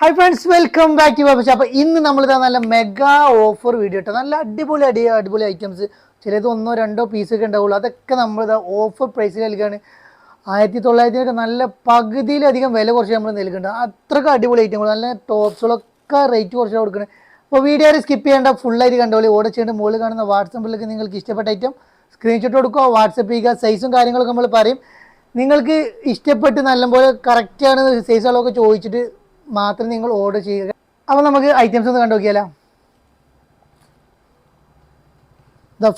Hi friends welcome back to Babu അപ്പോൾ ഇന്ന് നമ്മൾ ഇതാ നല്ല മെഗാ ഓഫർ വീഡിയോ ഇട്ടോ നല്ല അടിപൊളി അടി അടിപൊളി ഐറ്റംസ് ചിലത് ഒന്നോ രണ്ടോ പീസൊക്കെ ഉണ്ടാവുള്ളൂ. അതൊക്കെ നമ്മളിതാ ഓഫർ പ്രൈസിൽ നൽകുകയാണ് ആയിരത്തി തൊള്ളായിരത്തിനൊക്കെ നല്ല പകുതിയിലധികം വില കുറച്ച് നമ്മൾ നൽകുന്നുണ്ട്. അത്രയ്ക്ക് അടിപൊളി ഐറ്റങ്ങൾ നല്ല ടോപ്സുകളൊക്കെ റേറ്റ് കുറച്ച് കൊടുക്കുന്നത് അപ്പോൾ വീഡിയോ സ്കിപ്പ് ചെയ്യേണ്ട. ഫുള്ളായിട്ട് കണ്ടോളി ഓർഡർ ചെയ്യേണ്ട മുകളിൽ കാണുന്ന വാട്സപ്പിലേക്ക് നിങ്ങൾക്ക് ഇഷ്ടപ്പെട്ട ഐറ്റം സ്ക്രീൻഷോട്ട് കൊടുക്കുക. വാട്സപ്പ് ചെയ്യുക സൈസും കാര്യങ്ങളൊക്കെ നമ്മൾ പറയും. നിങ്ങൾക്ക് ഇഷ്ടപ്പെട്ട് നല്ലപോലെ കറക്റ്റാണ് സൈസുകളൊക്കെ ചോദിച്ചിട്ട് മാത്രം നിങ്ങൾ ഓർഡർ ചെയ്യുക. അപ്പോൾ നമുക്ക് ഐറ്റംസ് ഒന്ന് കണ്ടു നോക്കിയാലോ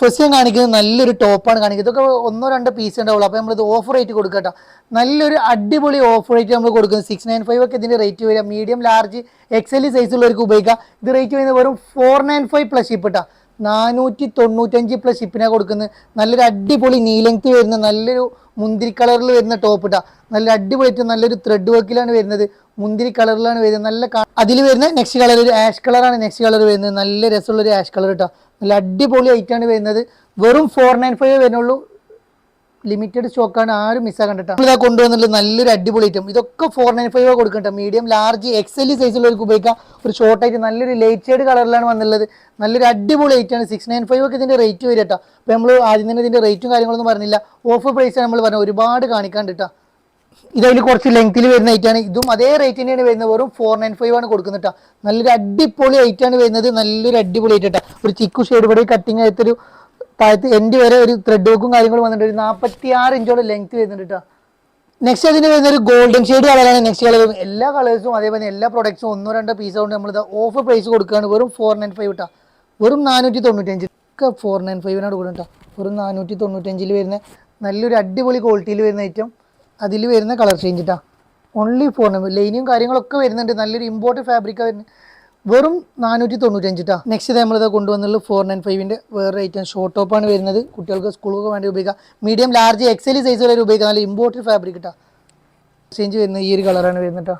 ഫസ്റ്റ് ഞാൻ കാണിക്കുന്നത് നല്ലൊരു ടോപ്പാണ് കാണിക്കുന്നത്. ഇതൊക്കെ ഒന്നോ രണ്ടോ പീസ് ഉണ്ടാവുള്ളൂ. അപ്പോൾ നമ്മളിത് ഓഫർ റേറ്റ് കൊടുക്കട്ടോ. നല്ലൊരു അടിപൊളി ഓഫർ റേറ്റ് നമ്മൾ കൊടുക്കുന്നത് സിക്സ് നയൻ ഫൈവ് ഒക്കെ ഇതിന്റെ റേറ്റ് വരിക. മീഡിയം ലാർജ് എക്സൽ സൈസുള്ളവർക്ക് ഉപയോഗിക്കാം. ഇത് റേറ്റ് വരുന്നത് വെറും ഫോർ നയൻ ഫൈവ് പ്ലസ് ഷിപ്പിട്ട നാനൂറ്റി തൊണ്ണൂറ്റഞ്ച് പ്ലസ് ഷിപ്പിനാണ് കൊടുക്കുന്നത് നല്ലൊരു അടിപൊളി നീ വരുന്ന നല്ലൊരു മുന്തിരി കളറിൽ വരുന്ന ടോപ്പ് ഇട്ടാ നല്ല അടിപൊളിയായിട്ട് നല്ലൊരു ത്രെഡ് വർക്കിലാണ് വരുന്നത്. മുന്തിരി കളറിലാണ് വരുന്നത്. നല്ല അതിൽ വരുന്ന നെക്സ്റ്റ് കളർ ഒരു ആഷ് കളറാണ് നെക്സ്റ്റ് കളർ വരുന്നത്. നല്ല രസമുള്ള ഒരു ആഷ് കളർ കേട്ടോ നല്ല അടിപൊളി ഐറ്റാണ് വരുന്നത്. വെറും ഫോർ നയൻ ഫൈവ് വരുന്നുള്ളൂ. ലിമിറ്റഡ് സ്റ്റോക്കാണ് ആരും മിസ്സാക്കാൻ കേട്ടോ ഇതാ കൊണ്ടുവന്നുള്ളത് നല്ലൊരു അടിപൊളി ഐറ്റം ഇതൊക്കെ ഫോർ നയൻ ഫൈവ് കൊടുക്കട്ടെ മീഡിയം ലാർജ് എക്സെൽ സൈസിലുള്ളവർക്ക് ഉപയോഗിക്കാം. ഒരു ഷോർട്ട് ആയിട്ട് നല്ലൊരു ലൈറ്റ് ഷെയ്ഡ് കളറിലാണ് വന്നുള്ളത് നല്ലൊരു അടിപൊളി ഐറ്റാണ് സിക്സ് നയൻ ഫൈവ് ഒക്കെ ഇതിന്റെ റേറ്റ് വരും കേട്ടോ അപ്പോൾ നമ്മൾ ആദ്യം തന്നെ ഇതിന്റെ റേറ്റും കാര്യങ്ങളൊന്നും പറഞ്ഞില്ല. ഓഫർ പ്രൈസ് നമ്മൾ പറഞ്ഞത്. ഒരുപാട് കാണിക്കാണ്ട് കേട്ടോ ഇതതിൽ കുറച്ച് ലെങ്ത്തിൽ വരുന്ന ഐറ്റാണ് ഇതും അതേ റേറ്റ് തന്നെയാണ് വരുന്നത്. വെറും ഫോർ നയൻ ഫൈവ് ആണ് കൊടുക്കുന്നത് നല്ലൊരു അടിപൊളി ഐറ്റാണ് വരുന്നത്. നല്ലൊരു അടിപൊളി ഐറ്റ് ഒരു ചിക്കു ഷെയ്ഡ് ഇവിടെ കട്ടിങ് ആയിട്ടൊരു താഴത്ത് എൻഡ് വരെ ഒരു ത്രെഡ് വർക്കും കാര്യങ്ങളും വന്നിട്ട് ഒരു നാൽപ്പത്തി ആറ് ഇഞ്ചോളം ലെങ്ത് വരുന്നുണ്ട് കേട്ടോ നെക്സ്റ്റ് അതിന് വരുന്ന ഒരു ഗോൾഡൻ ഷെയ്ഡ് കളറാണ് നെക്സ്റ്റ് കളർ എല്ലാ കളേഴ്സും അതേപോലെ എല്ലാ പ്രൊഡക്ട്സും ഒന്നോ രണ്ടോ പീസ് കൊണ്ട് നമ്മൾ ഓഫർ പ്രൈസ് കൊടുക്കുകയാണ്. വെറും ഫോർ നയൻ ഫൈവ് കേട്ടോ വെറും നാനൂറ്റി തൊണ്ണൂറ്റഞ്ച് ഒക്കെ ഫോർ നയൻ ഫൈവിനാണ് കൊടുക്കുന്നത് കേട്ടോ വെറും നാനൂറ്റി തൊണ്ണൂറ്റഞ്ചിൽ വരുന്ന നല്ലൊരു അടിപൊളി ക്വാളിറ്റിയിൽ വരുന്ന ഐറ്റം അതിൽ വരുന്ന കളർ ചേഞ്ച് കേട്ടോ ഓൺലി ഫോർ നമ്പർ കാര്യങ്ങളൊക്കെ വരുന്നുണ്ട്. നല്ലൊരു ഇമ്പോർട്ട് ഫാബ്രിക്കാണ് വരുന്നത് വെറും നാനൂറ്റി തൊണ്ണൂറ്റഞ്ചിട്ടാ നെക്സ്റ്റ് നമ്മളിത് കൊണ്ടുവന്നുള്ളത് ഫോർ നയൻ ഫൈവിന്റെ വേറെ ഐറ്റം ഷോർട്ട് ടോപ്പാണ് വരുന്നത്. കുട്ടികൾക്ക് സ്കൂളൊക്കെ വേണ്ടി ഉപയോഗിക്കാം. മീഡിയം ലാർജ് എക്സൽ സൈസ് വരെ ഉപയോഗിക്കാം. നല്ല ഇമ്പോർട്ടഡ് ഫാബ്രിക് കേട്ടോ ചേഞ്ച് വരുന്ന ഈ ഒരു കളറാണ് വരുന്നത്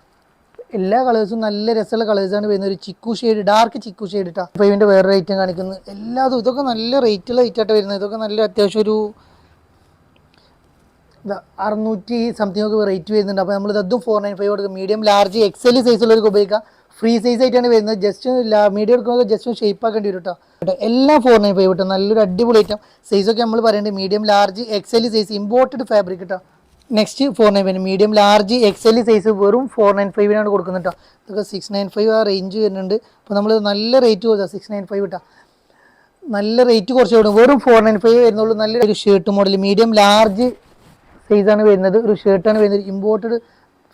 എല്ലാ കളേഴ്സും നല്ല രസമുള്ള കളേഴ്സാണ് വരുന്നത് ഒരു chikoo shade dark chikoo shade കേട്ടോ ഫൈവിന്റെ വേറെ ഐറ്റം കാണിക്കുന്നത് എല്ലാതും ഇതൊക്കെ നല്ല റേറ്റുള്ള ഐറ്റായിട്ട് വരുന്നത് ഇതൊക്കെ നല്ല അത്യാവശ്യം ഒരു അറുന്നൂറ്റി സംതിങ് ഒക്കെ റേറ്റ് വരുന്നുണ്ട്. അപ്പോൾ നമ്മൾ ഇതും ഫോർ നയൻ ഫൈവ് കൊടുക്കും. മീഡിയം ലാർജ് എക്സൽ സൈസുള്ളവർക്ക് ഉപയോഗിക്കാം. ഫ്രീ സൈസ് ആയിട്ടാണ് വരുന്നത്. ജസ്റ്റ് മീഡിയം എടുക്കുമ്പോൾ ജസ്റ്റ് ഷേപ്പ് ആക്കേണ്ടി വരും കേട്ടോ എല്ലാം ഫോർ നയൻ ഫൈവ് കിട്ടും നല്ലൊരു അടിപൊളി ഐറ്റം സൈസൊക്കെ നമ്മൾ പറയേണ്ടത് medium large XL size imported fabric കേട്ടോ next four nine five medium large XL size വെറും ഫോർ നയൻ ഫൈവിനാണ് കൊടുക്കുന്നത് കേട്ടോ ഇതൊക്കെ സിക്സ് നയൻ ഫൈവ് ആ റേഞ്ച് വരുന്നുണ്ട്. അപ്പോൾ നമ്മൾ നല്ല റേറ്റ് കൊടുക്കാം സിക്സ് നയൻ ഫൈവ് കേട്ടോ നല്ല റേറ്റ് കുറച്ച് കൊടുക്കും. വെറും ഫോർ നയൻ ഫൈവ് വരുന്നുള്ളൂ. നല്ലൊരു ഷർട്ട് മോഡൽ മീഡിയം ലാർജ് സൈസാണ് വരുന്നത് ഒരു ഷർട്ടാണ് വരുന്നത് ഇമ്പോർട്ടഡ്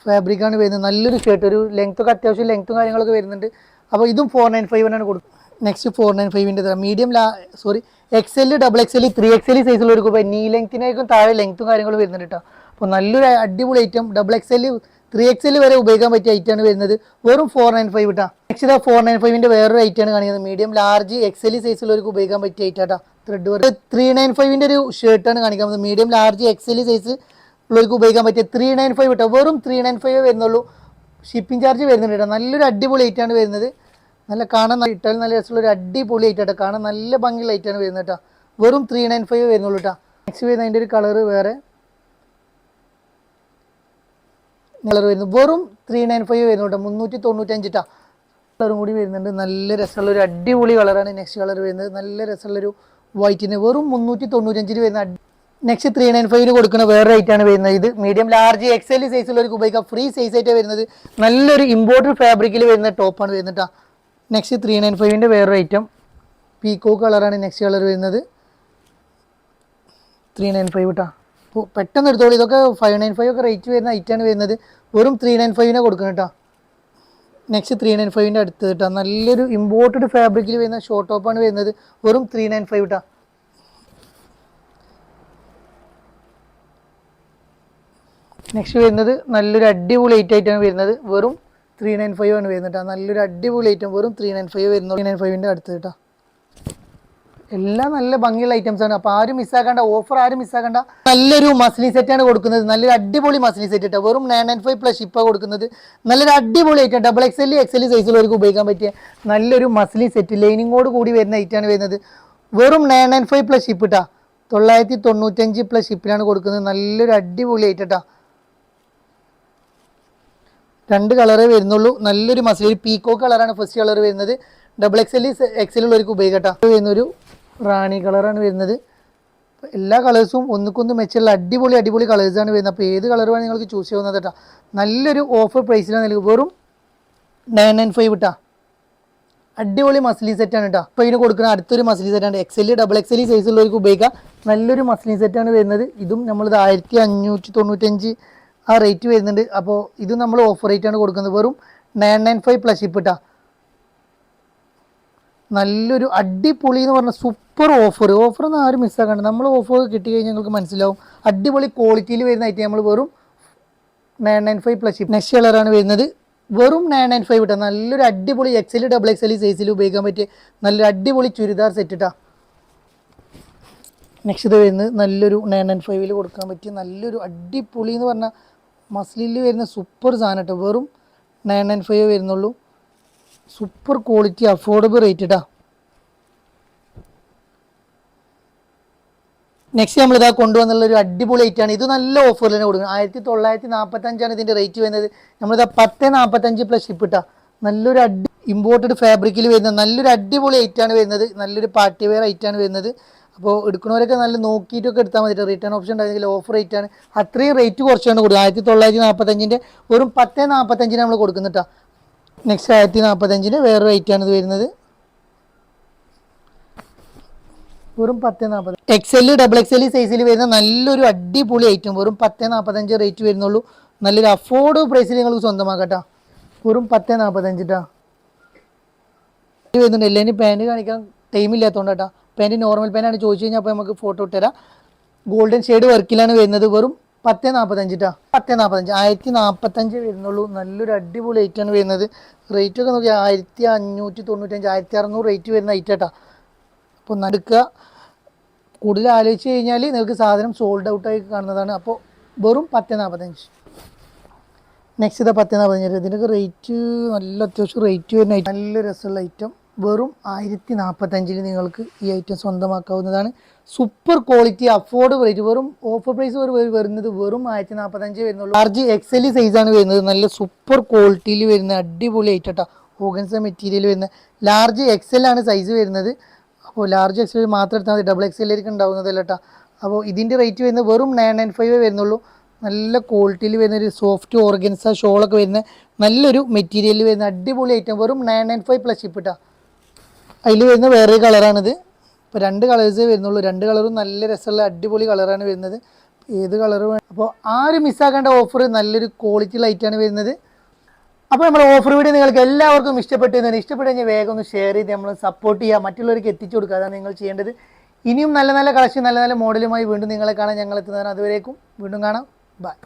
ഫാബ്രിക്കാണ് വരുന്നത് നല്ലൊരു ഷർട്ട് ഒരു ലെങ്ത് ഒക്കെ അത്യാവശ്യം ലെങ്ത്തും കാര്യങ്ങളൊക്കെ വരുന്നുണ്ട്. അപ്പോൾ ഇതും ഫോർ നയൻ ഫൈവിനാണ് കൊടുക്കും. നെക്സ്റ്റ് ഫോർ നയൻ ഫൈവിന്റെ മീഡിയം ലാ sorry X XL double X XL three X XL ഒരു ഇപ്പോൾ നീ ലെങ്ത്തിനേക്കും താഴെ ലെങ്ത്തും കാര്യങ്ങളും വരുന്നുണ്ട് കേട്ടോ അപ്പോൾ നല്ലൊരു അടിപൊളി item double X XL three എക്സിൽ വരെ ഉപയോഗിക്കാൻ പറ്റിയ ഐറ്റാണ് വരുന്നത്. വെറും ഫോർ നയൻ ഫൈവ് ഇട്ടാ നെക്സ്റ്റ് ഇതാ ഫോർ നയൻ ഫൈവിന്റെ വേറൊരു ഐറ്റാണ് കാണിക്കുന്നത്. മീഡിയം ലാർജ് എക്സൽ സൈസിലുള്ളവർക്ക് ഉപയോഗിക്കാൻ പറ്റിയ ഐറ്റാട്ടോ ത്രെഡ് വർക്ക് ത്രീ നയൻ ഫൈവിന്റെ ഒരു ഷർട്ടാണ് കാണിക്കുന്നത്. മീഡിയം ലാർജ് എക്സൽ സൈസ് ഉള്ളവർക്ക് ഉപയോഗിക്കാൻ പറ്റിയ ത്രീ നയൻ ഫൈവ് ഇട്ടാ വെറും ത്രീ നയൻ ഫൈവ് വരുന്നുള്ളൂ. ഷിപ്പിംഗ് ചാർജ് വരുന്നുണ്ട് കേട്ടോ. നല്ലൊരു അടിപൊളി ഐറ്റാണ് വരുന്നത്. നല്ല കാണാൻ ഇട്ടാൽ നല്ല രസമുള്ള ഒരു അടിപൊളി ഐറ്റാട്ടോ കാണാൻ നല്ല ഭംഗിയുള്ള ഐറ്റാണ് വരുന്നത് കേട്ടോ. വെറും ത്രീ നയൻ ഫൈവ് വരുന്നുള്ളൂ കേട്ടോ. നെക്സ്റ്റ് വരുന്ന അതിന്റെ ഒരു കളർ വേറെ. കളർ വരുന്നു. വെറും ത്രീ നയൻ ഫൈവ് വരുന്നു കേട്ടോ മുന്നൂറ്റി തൊണ്ണൂറ്റി ട്ടാ. കളറും കൂടി വരുന്നുണ്ട്. നല്ല രസമുള്ള ഒരു അടിപൊളി കളറാണ് നെക്സ്റ്റ് കളർ വരുന്നത്. നല്ല രസമുള്ളൊരു വൈറ്റിന് വെറും മുന്നൂറ്റി തൊണ്ണൂറ്റഞ്ചിൽ വരുന്ന നെക്സ്റ്റ് ത്രീ നയൻ ഫൈവിന് കൊടുക്കുന്ന വേറെ ആണ് വരുന്നത്. ഇത് മീഡിയം ലാർജ് എക്സൽ സൈസുള്ളവർക്ക് ഉപയോഗിക്കാം ഫ്രീ സൈസ് ആയിട്ട് വരുന്നത്. നല്ലൊരു ഇമ്പോർട്ടഡ് ഫാബ്രിക്കിൽ വരുന്ന ടോപ്പാണ് വരുന്നത് കേട്ടോ നെക്സ്റ്റ് ത്രീ നയൻ ഫൈവിന്റെ വേറെ ഐറ്റം പീക്കോ കളറാണ് നെക്സ്റ്റ് കളർ വരുന്നത്. ത്രീ നയൻ ഫൈവ് അപ്പോൾ പെട്ടെന്ന് എടുത്തോളൂ. ഇതൊക്കെ ഫൈവ് നയൻ ഫൈവ് ഒക്കെ റേറ്റ് വരുന്ന ഐറ്റാണ് വരുന്നത്. വെറും ത്രീ നയൻ ഫൈവിനെ കൊടുക്കണം കേട്ടോ. നെക്സ്റ്റ് ത്രീ നയൻ ഫൈവിന്റെ അടുത്ത് കേട്ടോ. നല്ലൊരു ഇമ്പോർട്ടഡ് ഫാബ്രിക്കിൽ വരുന്ന ഷോർട്ട് ടോപ്പാണ് വരുന്നത്. വെറും ത്രീ നയൻ ഫൈവ് കേട്ടോ നെക്സ്റ്റ് വരുന്നത് നല്ലൊരു അടിപൊളി ഐറ്റം ആയിട്ടാണ് വരുന്നത്. വെറും ത്രീ നയൻ ഫൈവ് ആണ് വരുന്നത് കേട്ടോ. നല്ലൊരു അടിപൊളി ഐറ്റം വെറും ത്രീ നയൻ ഫൈവ് വരുന്നു ത്രീ നയൻ ഫൈവിന്റെ അടുത്ത് കേട്ടോ. എല്ലാം നല്ല ഭംഗിയുള്ള ഐറ്റംസ് ആണ്. അപ്പോൾ ആരും മിസ്സാക്കണ്ട ഓഫർ ആരും മിസ്സാക്കണ്ട നല്ലൊരു മസ്ലി ആണ് കൊടുക്കുന്നത്. നല്ലൊരു അടിപൊളി മസ്ലി സെറ്റ് കേട്ടോ വെറും നയൻ നയൻ ഫൈവ് പ്ലസ് ഷിപ്പാണ് കൊടുക്കുന്നത്. നല്ലൊരു അടിപൊളി item double X L X L സൈസിലവർക്ക് ഉപയോഗിക്കാൻ പറ്റിയ നല്ലൊരു മസ്ലി സെറ്റ് ലൈനിങ്ങോട് കൂടി വരുന്ന ഐറ്റാണ് വരുന്നത്. വെറും nine nine five plus ship ഇട്ടാ. തൊള്ളായിരത്തി തൊണ്ണൂറ്റഞ്ച് പ്ലസ് ഷിപ്പിലാണ് കൊടുക്കുന്നത്. നല്ലൊരു അടിപൊളി ഐറ്റം കേട്ടോ രണ്ട് കളറേ വരുന്നുള്ളൂ. നല്ലൊരു മസിൽ ഒരു പീക്കോ കളറാണ് ഫസ്റ്റ് കളർ വരുന്നത്. ഡബിൾ എക്സ് എൽ എക്സൽ ഉള്ളവർക്ക് ഉപയോഗിക്കട്ടോ വരുന്നൊരു റാണി കളറാണ് വരുന്നത്. എല്ലാ കളേഴ്സും ഒന്നുക്കൊന്ന് മെച്ചുള്ള അടിപൊളി അടിപൊളി കളേഴ്സാണ് വരുന്നത്. അപ്പോൾ ഏത് കളർ വേണമെങ്കിൽ നിങ്ങൾക്ക് ചൂസ് ചെയ്യുന്നത് കേട്ടോ. നല്ലൊരു ഓഫർ പ്രൈസിലാണ് നൽകുക വെറും നയൻ നയൻ ഫൈവ് ഇട്ടാ അടിപൊളി മസ്ലി സെറ്റാണ് കേട്ടോ അപ്പോൾ ഇതിന് കൊടുക്കുന്ന അടുത്തൊരു മസ്ലി സെറ്റാണ് X XL double X L size ഉള്ളവർക്ക് ഉപയോഗിക്കാം. നല്ലൊരു മസ്ലി സെറ്റാണ് വരുന്നത്. ഇതും നമ്മളിത് ആയിരത്തി അഞ്ഞൂറ്റി തൊണ്ണൂറ്റഞ്ച് ആ റേറ്റ് വരുന്നുണ്ട്. അപ്പോൾ ഇത് നമ്മൾ ഓഫർ റേറ്റ് ആണ് കൊടുക്കുന്നത്. വെറും nine nine five plus ship ഇട്ടാ നല്ലൊരു അടിപൊളി എന്ന് പറഞ്ഞ സൂപ്പർ ഓഫർ ഓഫർ ഒന്നും ആരും മിസ്സാക്കണ്ട നമ്മൾ ഓഫർ കിട്ടി കഴിഞ്ഞാൽ നിങ്ങൾക്ക് മനസ്സിലാവും. അടിപൊളി ക്വാളിറ്റിയിൽ വരുന്ന ഐറ്റം നമ്മൾ വെറും nine nine five plus ship next കളറാണ് വരുന്നത്. വെറും നയൻ നയൻ ഫൈവ് ഇട്ടാ നല്ലൊരു അടിപൊളി എക്സൽ ഡബിൾ എക്സൽ സൈസിൽ ഉപയോഗിക്കാൻ പറ്റിയ നല്ലൊരു അടിപൊളി ചുരിദാർ സെറ്റ് ഇട്ടാ നെക്സ്റ്റ് ഇത് വരുന്നത് നല്ലൊരു നയൻ നയൻ ഫൈവിൽ കൊടുക്കാൻ പറ്റിയ നല്ലൊരു അടിപൊളി എന്ന് പറഞ്ഞാൽ മസ്ലിൽ വരുന്ന സൂപ്പർ സാധനം കേട്ടോ വെറും നയൻ നയൻ ഫൈവ് വരുന്നുള്ളൂ. സൂപ്പർ ക്വാളിറ്റി അഫോർഡബിൾ റേറ്റ് ഇട്ടാ നെക്സ്റ്റ് നമ്മൾ ഇതാ കൊണ്ടുവന്നുള്ള ഒരു അടിപൊളി ഐറ്റം ആണ്. ഇത് നല്ല ഓഫറിൽ തന്നെ കൊടുക്കുന്നത്. ആയിരത്തി തൊള്ളായിരത്തി നാൽപ്പത്തഞ്ചാണ് ഇതിന്റെ റേറ്റ് വരുന്നത്. നമ്മളിതാ പത്ത് നാൽപ്പത്തഞ്ച് പ്ലസ് ഷിപ്പ് ഇട്ടാ നല്ലൊരു അടി ഇമ്പോർട്ടഡ് ഫാബ്രിക്കിൽ വരുന്ന നല്ലൊരു അടിപൊളി ഐറ്റാണ് വരുന്നത്. നല്ലൊരു പാർട്ടി വെയർ ഐറ്റാണ് വരുന്നത്. അപ്പോൾ എടുക്കുന്നവരൊക്കെ നല്ല നോക്കിയിട്ടൊക്കെ എടുത്താൽ മതി റിട്ടേൺ ഓപ്ഷൻ ഉണ്ടായിരുന്നെങ്കിൽ ഓഫർ റേറ്റ് ആണ്. അത്രയും റേറ്റ് കുറച്ചാണ് കൊടുക്കുന്നത്. ആയിരത്തി തൊള്ളായിരത്തി നാൽപ്പത്തഞ്ചിന്റെ വെറും പത്ത് നാൽപ്പത്തഞ്ചിന് നമ്മൾ കൊടുക്കുന്നുട്ടാ. നെക്സ്റ്റ് ആയിരത്തി നാൽപ്പത്തഞ്ചിന് വേറെ റേറ്റ് ആണ് ഇത് വരുന്നത്. വെറും പത്ത് നാൽപ്പത് എക്സൽ ഡബിൾ എക്സൽ സൈസിൽ വരുന്ന നല്ലൊരു അടിപൊളി ഐറ്റം വെറും പത്ത് നാൽപ്പത്തഞ്ച് റേറ്റ് വരുന്നുള്ളൂ. നല്ലൊരു അഫോർഡബിൾ പ്രൈസിൽ നിങ്ങൾക്ക് സ്വന്തമാക്കട്ടാ. വെറും പത്ത് നാൽപ്പത്തഞ്ചിട്ടാ വരുന്നുണ്ട്. എല്ലാവരും പാന്റ് കാണിക്കാൻ ടൈം ഇല്ലാത്തതുകൊണ്ടാട്ടാ പാന്റ് നോർമൽ പാന്റാണ് ചോദിച്ചു കഴിഞ്ഞാൽ അപ്പോൾ നമുക്ക് ഫോട്ടോ ഇട്ടുതരാം ഗോൾഡൻ ഷെയ്ഡ് വർക്കിലാണ് വരുന്നത്. വെറും പത്ത് നാൽപ്പത്തഞ്ചിട്ടാ പത്ത് നാൽപ്പത്തഞ്ച് ആയിരത്തി നാൽപ്പത്തഞ്ച് വരുന്നുള്ളൂ. നല്ലൊരു അടിപൊളി ഐറ്റാണ് വരുന്നത്. റേറ്റ് ഒക്കെ നോക്കിയാൽ ആയിരത്തി അഞ്ഞൂറ്റി തൊണ്ണൂറ്റഞ്ച് ആയിരത്തി അറുന്നൂറ് റേറ്റ് വരുന്ന ഐറ്റം ഐറ്റാട്ടാ അപ്പോൾ നടുക്കുക. കൂടുതൽ ആലോചിച്ച് കഴിഞ്ഞാൽ നിങ്ങൾക്ക് സാധനം സോൾഡ് ഔട്ടായി കാണുന്നതാണ്. അപ്പോൾ വെറും പത്ത് നാൽപ്പത്തഞ്ച് നെക്സ്റ്റ് ഇതാ പത്ത് നാൽപ്പത്തഞ്ച് ഇതിന്റെയൊക്കെ റേറ്റ് നല്ല അത്യാവശ്യം റേറ്റ് വരുന്ന ഐറ്റം നല്ല രസമുള്ള ഐറ്റം വെറും ആയിരത്തി നാൽപ്പത്തഞ്ചിൽ നിങ്ങൾക്ക് ഈ ഐറ്റം സ്വന്തമാക്കാവുന്നതാണ്. സൂപ്പർ ക്വാളിറ്റി അഫോർഡബിൾ റേറ്റ് വെറും ഓഫർ പ്രൈസ് വരുന്നത് വെറും ആയിരത്തി നാൽപ്പത്തഞ്ച് വരുന്നുള്ളൂ ലാർജ് എക്സൽ സൈസാണ് വരുന്നത്. നല്ല സൂപ്പർ ക്വാളിറ്റിയിൽ വരുന്ന അടിപൊളി ഐറ്റം കേട്ടോ ഓർഗൻസ മെറ്റീരിയൽ വരുന്ന ലാർജ് എക്സൽ ആണ് സൈസ് വരുന്നത്. അപ്പോൾ ലാർജ് എക്സൽ മാത്രം എടുത്താൽ മതി. ഡബിൾ എക്സലിലേക്ക് ഉണ്ടാവുന്നതല്ല കേട്ടോ അപ്പോൾ ഇതിന്റെ റേറ്റ് വരുന്നത് വെറും നയൻ നയൻ ഫൈവ് വരുന്നുള്ളൂ. നല്ല ക്വാളിറ്റിയിൽ വരുന്ന ഒരു സോഫ്റ്റ് ഓർഗൻസ ഷോളൊക്കെ വരുന്ന നല്ലൊരു മെറ്റീരിയൽ വരുന്ന അടിപൊളി ഐറ്റം വെറും nine nine five plus ship ഇട്ടാ അതിൽ വരുന്ന വേറൊരു കളറാണിത്. ഇപ്പോൾ രണ്ട് കളേഴ്സ് വരുന്നുള്ളൂ. രണ്ട് കളറും നല്ല രസമുള്ള അടിപൊളി കളറാണ് വരുന്നത്. ഏത് കളർ അപ്പോൾ ആരും മിസ്സാക്കേണ്ട ഓഫർ നല്ലൊരു ക്വാളിറ്റി ലൈറ്റാണ് വരുന്നത്. അപ്പോൾ നമ്മുടെ ഓഫർ വീഡിയോ നിങ്ങൾക്ക് എല്ലാവർക്കും ഇഷ്ടപ്പെട്ടു തന്നെ ഇഷ്ടപ്പെട്ടു കഴിഞ്ഞാൽ വേഗം ഒന്ന് ഷെയർ ചെയ്ത് നമ്മൾ സപ്പോർട്ട് ചെയ്യുക. മറ്റുള്ളവർക്ക് എത്തിച്ചു കൊടുക്കുക. അതാണ് നിങ്ങൾ ചെയ്യേണ്ടത്. ഇനിയും നല്ല നല്ല കളക്ഷൻ നല്ല നല്ല മോഡലുമായി വീണ്ടും നിങ്ങളെ കാണാൻ ഞങ്ങൾ എത്തുന്നതാണ്. അതുവരേക്കും വീണ്ടും കാണാം. ബൈ